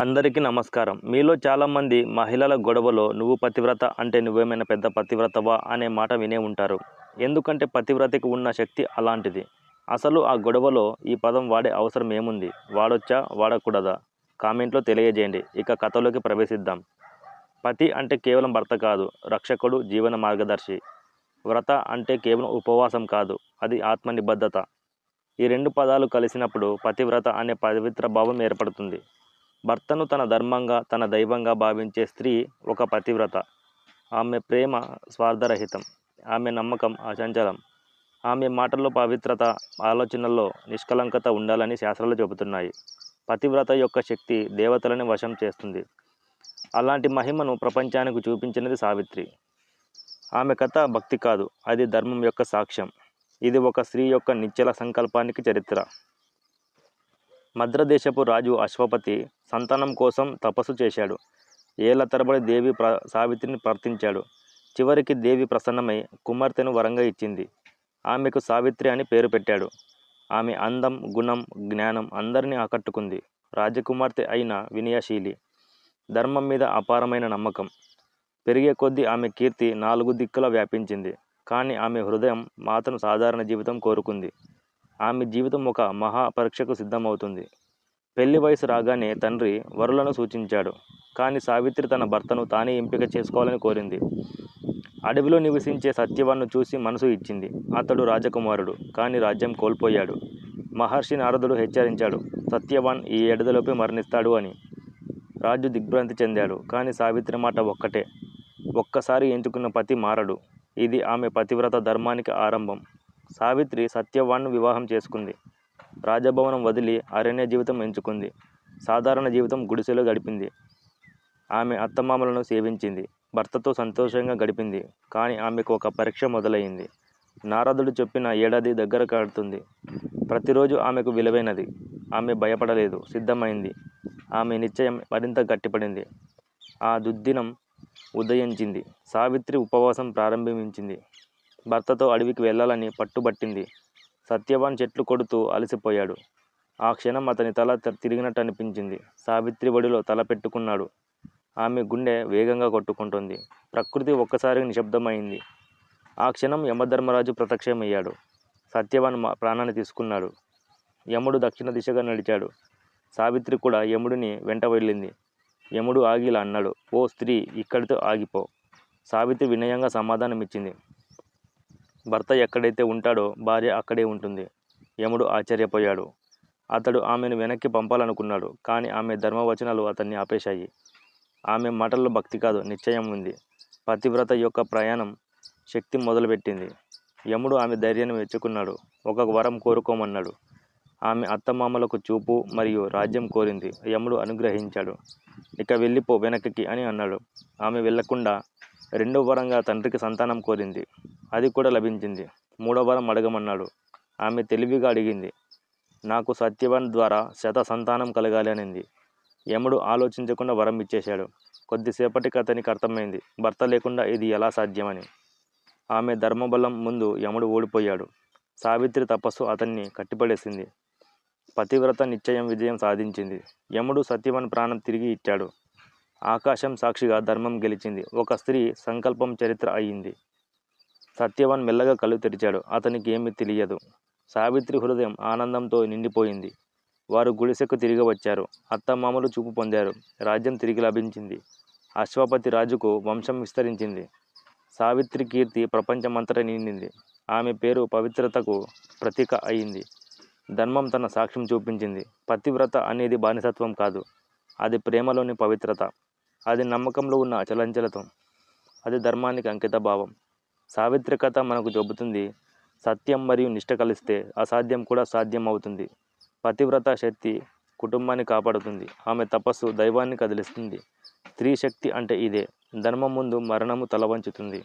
అందరికీ నమస్కారం. మీలో చాలామంది మహిళల గొడవలో నువ్వు పతివ్రత అంటే నువ్వేమైనా పెద్ద పతివ్రతవా అనే మాట వినే ఉంటారు. ఎందుకంటే పతివ్రతకి ఉన్న శక్తి అలాంటిది. అసలు ఆ గొడవలో ఈ పదం వాడే అవసరం ఏముంది? వాడొచ్చా? వాడకూడదా? కామెంట్లో తెలియజేయండి. ఇక కథలోకి ప్రవేశిద్దాం. పతి అంటే కేవలం భర్త కాదు రక్షకుడు జీవన మార్గదర్శి. వ్రత అంటే కేవలం ఉపవాసం కాదు అది ఆత్మ నిబద్ధత ఈ రెండు పదాలు కలిసినప్పుడు పతివ్రత అనే పవిత్ర భావం ఏర్పడుతుంది. భర్తను తన ధర్మంగా తన దైవంగా భావించే స్త్రీ ఒక పతివ్రత. ఆమె ప్రేమ స్వార్థరహితం. ఆమె నమ్మకం అచంచలం. ఆమె మాటల్లో పవిత్రత ఆలోచనల్లో నిష్కలంకత ఉండాలని శాస్త్రాలు చెబుతున్నాయి. పతివ్రత యొక్క శక్తి దేవతలని వశం చేస్తుంది. అలాంటి మహిమను ప్రపంచానికి చూపించినది సావిత్రి. ఆమె కథ భక్తి కాదు అది ధర్మం యొక్క సాక్ష్యం. ఇది ఒక స్త్రీ యొక్క నిశ్చల సంకల్పానికి చరిత్ర. మద్రదేశపు రాజు అశ్వపతి సంతానం కోసం తపస్సు చేశాడు. ఏళ్ళ తరబడి దేవి ప్ర సావిత్రిని ప్రార్థించాడు. చివరికి దేవి ప్రసన్నమై కుమార్తెను వరంగా ఇచ్చింది. ఆమెకు సావిత్రి అని పేరు పెట్టాడు. ఆమె అందం గుణం జ్ఞానం అందరినీ ఆకట్టుకుంది. రాజకుమార్తె అయిన వినయశీలి ధర్మం మీద అపారమైన నమ్మకం. పెరిగే కొద్దీ ఆమె కీర్తి నాలుగు దిక్కుల వ్యాపించింది. కానీ ఆమె హృదయం మాతను సాధారణ జీవితం కోరుకుంది. ఆమె జీవితం ఒక మహాపరీక్షకు సిద్ధమవుతుంది. పెళ్ళి వయసు రాగానే తండ్రి వరులను సూచించాడు. కానీ సావిత్రి తన భర్తను తానే ఎంపిక చేసుకోవాలని కోరింది. అడవిలో నివసించే సత్యవాన్ను చూసి మనసు ఇచ్చింది. అతడు రాజకుమారుడు కానీ రాజ్యం కోల్పోయాడు. మహర్షి నారదుడు హెచ్చరించాడు సత్యవాన్ ఈ ఎడదలోపే మరణిస్తాడు అని. రాజు దిగ్భ్రాంతి చెందాడు కానీ సావిత్రి మాట ఒక్కటే. ఒక్కసారి ఎంచుకున్న పతి మారడు. ఇది ఆమె పతివ్రత ధర్మానికి ఆరంభం. సావిత్రి సత్యవాన్ను వివాహం చేసుకుంది. రాజభవనం వదిలి అరణ్య జీవితం ఎంచుకుంది. సాధారణ జీవితం గుడిసెలో గడిపింది. ఆమె అత్తమామలను సేవించింది. భర్తతో సంతోషంగా గడిపింది. కానీ ఆమెకు ఒక పరీక్ష మొదలైంది. నారదుడు చెప్పిన ఏడాది దగ్గర కాడుతుంది. ప్రతిరోజు ఆమెకు విలువైనది. ఆమె భయపడలేదు. సిద్ధమైంది. ఆమె నిశ్చయం మరింత గట్టిపడింది. ఆ దుద్దినం ఉదయించింది. సావిత్రి ఉపవాసం ప్రారంభించింది. భర్తతో అడవికి వెళ్ళాలని పట్టుబట్టింది. సత్యవాన్ చెట్లు కొడుతూ అలసిపోయాడు. ఆ క్షణం అతని తల తిరిగినట్టు అనిపించింది సావిత్రి ఒడిలో తల పెట్టుకున్నాడు. ఆమె గుండె వేగంగా కొట్టుకుంటుంది. ప్రకృతి ఒక్కసారి నిశ్శబ్దమైంది. ఆ క్షణం యమధర్మరాజు ప్రత్యక్షమయ్యాడు. సత్యవాన్ మా ప్రాణాన్ని తీసుకున్నాడు. యముడు దక్షిణ దిశగా నడిచాడు. సావిత్రి కూడా యముడిని వెంట వెళ్ళింది. యముడు ఆగిలా అన్నాడు ఓ స్త్రీ ఇక్కడితో ఆగిపో. సావిత్రి వినయంగా సమాధానం ఇచ్చింది భర్త ఎక్కడైతే ఉంటాడో భార్య అక్కడే ఉంటుంది. యముడు ఆశ్చర్యపోయాడు. అతడు ఆమెను వెనక్కి పంపాలనుకున్నాడు కానీ ఆమె ధర్మవచనాలు అతన్ని ఆపేశాయి. ఆమె మాటల్లో భక్తి కాదు నిశ్చయం ఉంది. పతివ్రత యొక్క ప్రయాణం శక్తి మొదలుపెట్టింది. యముడు ఆమె ధైర్యాన్ని మెచ్చుకున్నాడు. ఒక వరం కోరుకోమన్నాడు. ఆమె అత్తమామలకు చూపు మరియు రాజ్యం కోరింది. యముడు అనుగ్రహించాడు. ఇక వెళ్ళిపో వెనక్కి అని అన్నాడు. ఆమె వెళ్ళకుండా రెండో వరంగా తండ్రికి సంతానం కోరింది. అది కూడా లభించింది. మూడో వరం అడగమన్నాడు. ఆమె తెలివిగా అడిగింది. నాకు సత్యవన్ ద్వారా శత సంతానం కలగాలి అనింది. యముడు ఆలోచించకుండా వరం ఇచ్చేశాడు. కొద్దిసేపటికి అతనికి అర్థమైంది. భర్త లేకుండా ఇది ఎలా సాధ్యమని. ఆమె ధర్మబలం ముందు యముడు ఓడిపోయాడు. సావిత్రి తపస్సు అతన్ని కట్టిపడేసింది. పతివ్రత నిశ్చయం విజయం సాధించింది. యముడు సత్యవన్ ప్రాణం తిరిగి ఇచ్చాడు. ఆకాశం సాక్షిగా ధర్మం గెలిచింది. ఒక స్త్రీ సంకల్పం చరిత్ర అయ్యింది సత్యవన్ మెల్లగా కళ్ళు తెరిచాడు. అతనికి ఏమీ తెలియదు. సావిత్రి హృదయం ఆనందంతో నిండిపోయింది. వారు గుడిసెకు తిరిగి వచ్చారు. అత్తమామలు చూపు పొందారు. రాజ్యం తిరిగి లభించింది. అశ్వపతి రాజుకు వంశం విస్తరించింది. సావిత్రి కీర్తి ప్రపంచమంతటా నిండింది. ఆమె పేరు పవిత్రతకు ప్రతీక అయింది. ధర్మం తన సాక్ష్యం చూపించింది. పతివ్రత అనేది బానిసత్వం కాదు. అది ప్రేమలోని పవిత్రత. అది నమ్మకంలో ఉన్న అచలంచలతం అది ధర్మానికి అంకిత భావం సావిత్రి కథ మనకు చెబుతుంది సత్యం మరియు నిష్ట కలిస్తే అసాధ్యం కూడా సాధ్యం అవుతుంది పతివ్రత శక్తి కుటుంబాన్ని కాపాడుతుంది. ఆమె తపస్సు దైవాన్ని కదిలిస్తుంది. స్త్రీ శక్తి అంటే ఇదే. ధర్మం ముందు మరణము తలవంచుతుంది.